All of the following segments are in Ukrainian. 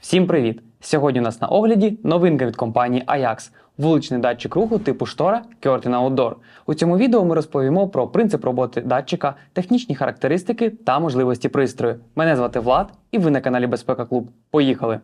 Всім привіт! Сьогодні у нас на огляді новинка від компанії Ajax – вуличний датчик руху типу штора Curtain Outdoor. У цьому відео ми розповімо про принцип роботи датчика, технічні характеристики та можливості пристрою. Мене звати Влад, і ви на каналі Безпека Клуб. Поїхали!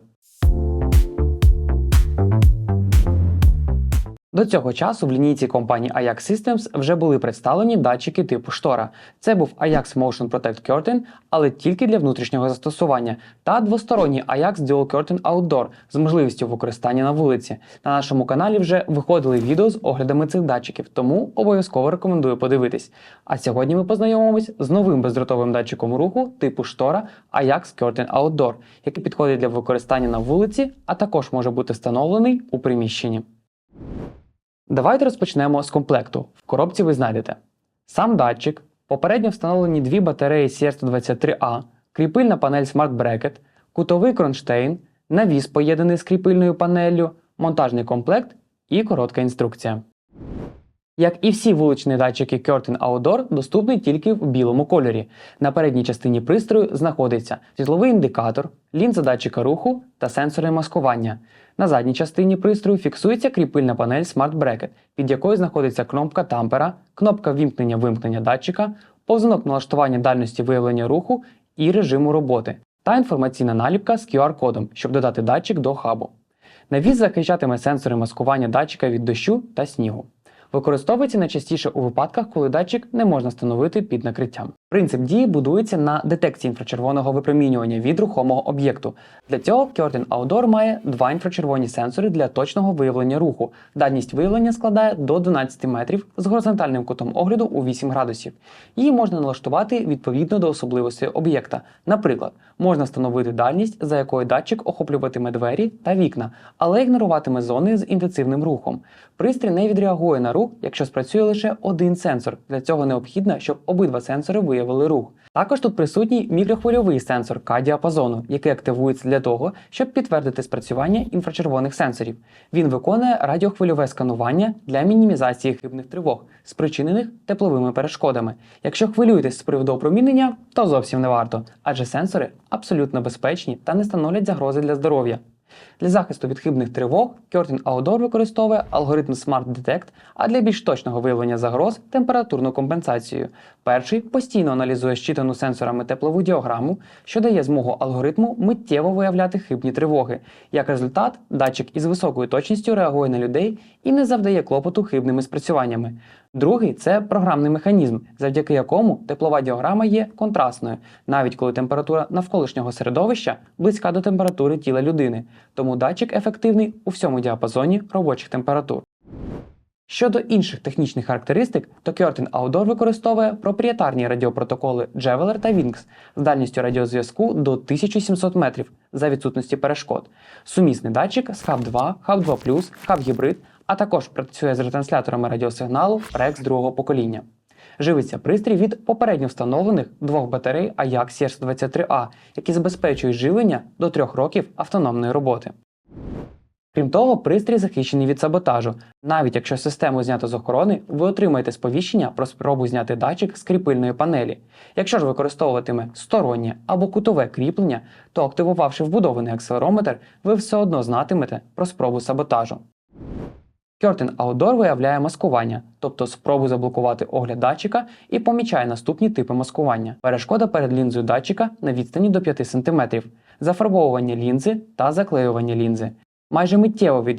До цього часу в лінійці компанії Ajax Systems вже були представлені датчики типу штора. Це був Ajax Motion Protect Curtain, але тільки для внутрішнього застосування, та двосторонній Ajax Dual Curtain Outdoor з можливістю використання на вулиці. На нашому каналі вже виходили відео з оглядами цих датчиків, тому обов'язково рекомендую подивитись. А сьогодні ми познайомимось з новим бездротовим датчиком руху типу штора Ajax Curtain Outdoor, який підходить для використання на вулиці, а також може бути встановлений у приміщенні. Давайте розпочнемо з комплекту. В коробці ви знайдете сам датчик, попередньо встановлені дві батареї CR123A, кріпильна панель Smart Bracket, кутовий кронштейн, навіс поєднаний з кріпильною панеллю, монтажний комплект і коротка інструкція. Як і всі вуличні датчики Curtain Outdoor, доступний тільки в білому кольорі. На передній частині пристрою знаходиться світловий індикатор, лінза датчика руху та сенсори маскування. На задній частині пристрою фіксується кріпильна панель Smart Bracket, під якою знаходиться кнопка тампера, кнопка вімкнення-вимкнення датчика, повзунок налаштування дальності виявлення руху і режиму роботи, та інформаційна наліпка з QR-кодом, щоб додати датчик до хабу. Навіс захищатиме сенсори маскування датчика від дощу та снігу. Використовується найчастіше у випадках, коли датчик не можна встановити під накриттям. Принцип дії будується на детекції інфрачервоного випромінювання від рухомого об'єкту. Для цього Curtain Outdoor має два інфрачервоні сенсори для точного виявлення руху. Дальність виявлення складає до 12 метрів з горизонтальним кутом огляду у 8 градусів. Її можна налаштувати відповідно до особливостей об'єкта. Наприклад, можна встановити дальність, за якою датчик охоплюватиме двері та вікна, але ігноруватиме зони з інтенсивним рухом. Пристрій не відреагує на рух, якщо спрацює лише один сенсор. Для цього необхідно, щоб обидва сенсори виявили рух. Також тут присутній мікрохвильовий сенсор К-діапазону, який активується для того, щоб підтвердити спрацювання інфрачервоних сенсорів. Він виконує радіохвильове сканування для мінімізації хибних тривог, спричинених тепловими перешкодами. Якщо хвилюєтесь з приводу опромінення, то зовсім не варто, адже сенсори абсолютно безпечні та не становлять загрози для здоров'я. Для захисту від хибних тривог Curtain Outdoor використовує алгоритм Smart Detect, а для більш точного виявлення загроз температурну компенсацію. Перший постійно аналізує щитану сенсорами теплову діаграму, що дає змогу алгоритму миттєво виявляти хибні тривоги. Як результат, датчик із високою точністю реагує на людей і не завдає клопоту хибними спрацюваннями. Другий це програмний механізм, завдяки якому теплова діаграма є контрастною, навіть коли температура навколишнього середовища близька до температури тіла людини, тому датчик ефективний у всьому діапазоні робочих температур. Щодо інших технічних характеристик, то Curtain Outdoor використовує проприєтарні радіопротоколи Javeler та Wings з дальністю радіозв'язку до 1700 метрів за відсутності перешкод. Сумісний датчик з Hub 2, Hub 2 Hub Hybrid, а також працює з ретрансляторами радіосигналу REX другого покоління. Живиться пристрій від попередньо встановлених двох батарей Ajax CR123A, які забезпечують живлення до 3 років автономної роботи. Крім того, пристрій захищений від саботажу. Навіть якщо систему знято з охорони, ви отримаєте сповіщення про спробу зняти датчик з кріпильної панелі. Якщо ж використовуватиме стороннє або кутове кріплення, то активувавши вбудований акселерометр, ви все одно знатимете про спробу саботажу. Curtain Outdoor виявляє маскування, тобто спробу заблокувати огляд датчика і помічає наступні типи маскування. Перешкода перед лінзою датчика на відстані до 5 см, зафарбовування лінзи та заклеювання лінзи. Майже миттєво ви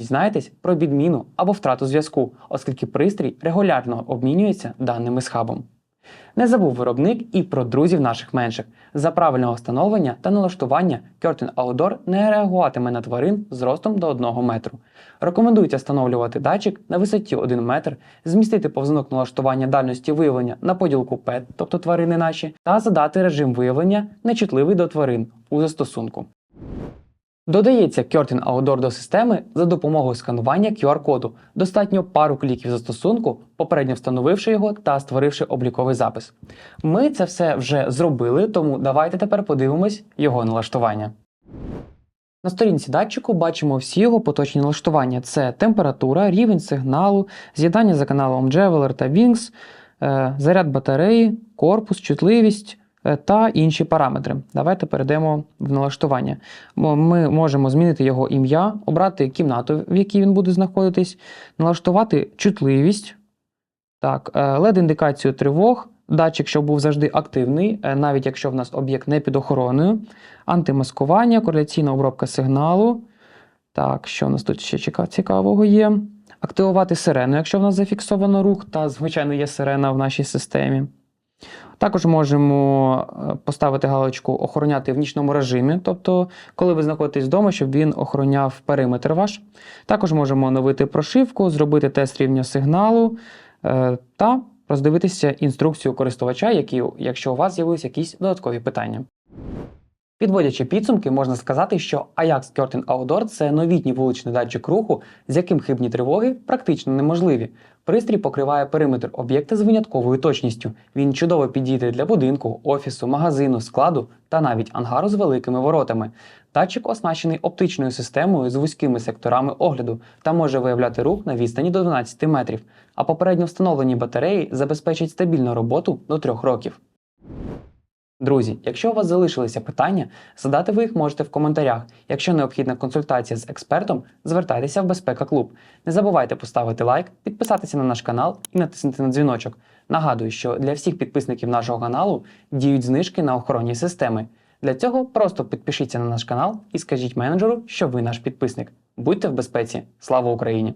про відміну або втрату зв'язку, оскільки пристрій регулярно обмінюється даними з хабом. Не забув виробник і про друзів наших менших. За правильного встановлення та налаштування Curtain Outdoor не реагуватиме на тварин з ростом до 1 метру. Рекомендується встановлювати датчик на висоті 1 метр, змістити повзунок налаштування дальності виявлення на поділку PET, тобто тварини наші, та задати режим виявлення нечутливий до тварин у застосунку. Додається Curtain Outdoor до системи за допомогою сканування QR-коду. Достатньо пару кліків застосунку, попередньо встановивши його та створивши обліковий запис. Ми це все вже зробили, тому давайте тепер подивимось його налаштування. На сторінці датчику бачимо всі його поточні налаштування: це температура, рівень сигналу, з'єднання за каналом Javeler та Wings, е, заряд батареї, корпус, чутливість, та інші параметри. Давайте перейдемо в налаштування. Ми можемо змінити його ім'я, обрати кімнату, в якій він буде знаходитись, налаштувати чутливість, так, LED-індикацію тривог, датчик, щоб був завжди активний, е, навіть якщо в нас об'єкт не під охороною, антимаскування, кореляційна обробка сигналу. Так, що у нас тут ще цікавого є? Активувати сирену, якщо в нас зафіксовано рух, та, звичайно, є сирена в нашій системі. Також можемо е, поставити галочку охороняти в нічному режимі, тобто, коли ви знаходитесь вдома, щоб він охороняв периметр ваш. Також можемо оновити прошивку, зробити тест рівня сигналу е, та роздивитися інструкцію користувача, які, якщо у вас з'явилися якісь додаткові питання. Підводячи підсумки, можна сказати, що Ajax Curtain Outdoor – це новітній вуличний датчик руху, з яким хибні тривоги практично неможливі. Пристрій покриває периметр об'єкта з винятковою точністю. Він чудово підійде для будинку, офісу, магазину, складу та навіть ангару з великими воротами. Датчик оснащений оптичною системою з вузькими секторами огляду та може виявляти рух на відстані до 12 метрів, а попередньо встановлені батареї забезпечать стабільну роботу до 3 років. Друзі, якщо у вас залишилися питання, задати ви їх можете в коментарях. Якщо необхідна консультація з експертом, звертайтеся в Безпека Клуб. Не забувайте поставити лайк, підписатися на наш канал і натиснути на дзвіночок. Нагадую, що для всіх підписників нашого каналу діють знижки на охоронні системи. Для цього просто підпишіться на наш канал і скажіть менеджеру, що ви наш підписник. Будьте в безпеці! Слава Україні!